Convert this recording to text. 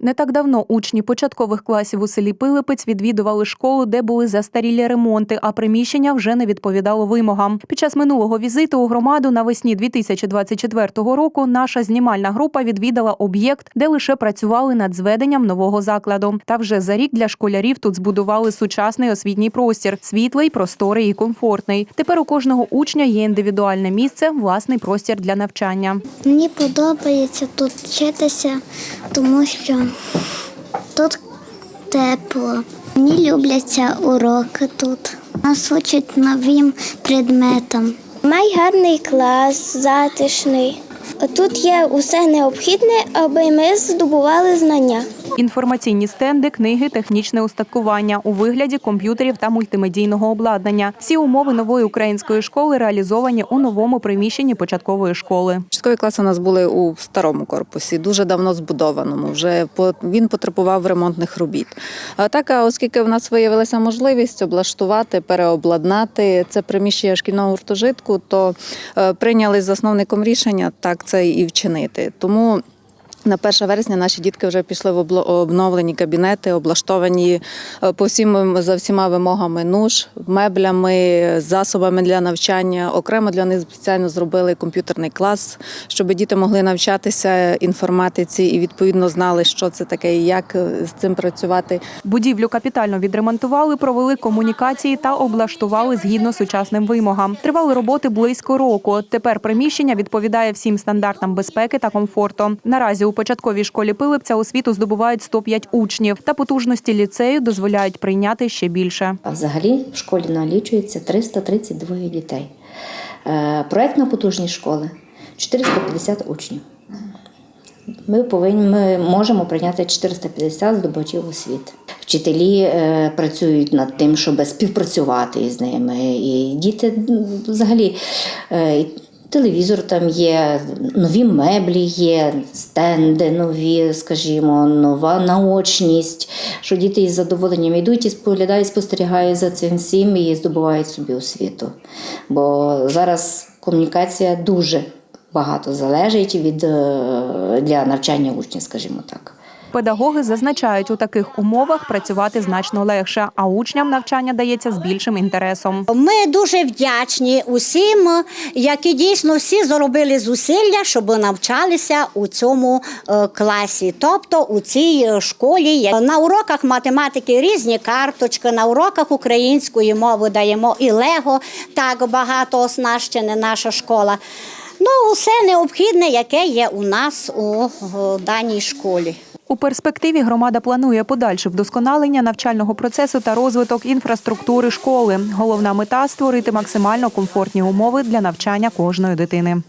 Не так давно учні початкових класів у селі Пилипець відвідували школу, де були застарілі ремонти, а приміщення вже не відповідало вимогам. Під час минулого візиту у громаду навесні 2024 року наша знімальна група відвідала об'єкт, де лише працювали над зведенням нового закладу. Та вже за рік для школярів тут збудували сучасний освітній простір, світлий, просторий і комфортний. Тепер у кожного учня є індивідуальне місце, власний простір для навчання. Мені подобається тут вчитися, тому що тут тепло. Мені любляться уроки тут. Нас учать новим предметам. Май гарний клас, затишний. Тут є усе необхідне, аби ми здобували знання. Інформаційні стенди, книги, технічне устаткування у вигляді комп'ютерів та мультимедійного обладнання. Всі умови нової української школи реалізовані у новому приміщенні початкової школи. Початкові класи у нас були у старому корпусі, дуже давно збудованому. Вже він потребував ремонтних робіт. Так, оскільки в нас виявилася можливість облаштувати, переобладнати це приміщення шкільного гуртожитку, то е, прийняли засновником рішення так це і вчинити. Тому. На 1 вересня наші дітки вже пішли в обновлені кабінети, облаштовані е, по всім за всіма вимогами нуж, меблями, засобами для навчання. Окремо для них спеціально зробили комп'ютерний клас, щоб діти могли навчатися інформатиці і відповідно знали, що це таке і як е, з цим працювати. Будівлю капітально відремонтували, провели комунікації та облаштували згідно сучасним вимогам. Тривали роботи близько року. Тепер приміщення відповідає всім стандартам безпеки та комфорту. Наразі у початковій школі Пилипця освіту здобувають 105 учнів, та потужності ліцею дозволяють прийняти ще більше. А взагалі в школі налічується 332 дітей. Е, Проектна потужність школи 450 учнів. Ми повинні ми можемо прийняти 450 здобувачів освіти. Вчителі е, працюють над тим, щоб співпрацювати із ними. І діти м, взагалі. Телевізор там є, нові меблі є, стенди нові, скажімо, нова наочність, що діти із задоволенням йдуть і споглядають, спостерігають за цим всім і здобувають собі освіту. Бо зараз комунікація дуже багато залежить від е, для навчання учнів, скажімо так. Педагоги зазначають, у таких умовах працювати значно легше, а учням навчання дається з більшим інтересом. Ми дуже вдячні усім, які дійсно всі заробили зусилля, щоб навчалися у цьому е, класі, тобто у цій е, школі. На уроках математики різні карточки, на уроках української мови даємо і лего. Так багато оснащена наша школа. Ну, усе необхідне, яке є у нас у даній школі. У перспективі громада планує подальше вдосконалення навчального процесу та розвиток інфраструктури школи. Головна мета створити максимально комфортні умови для навчання кожної дитини.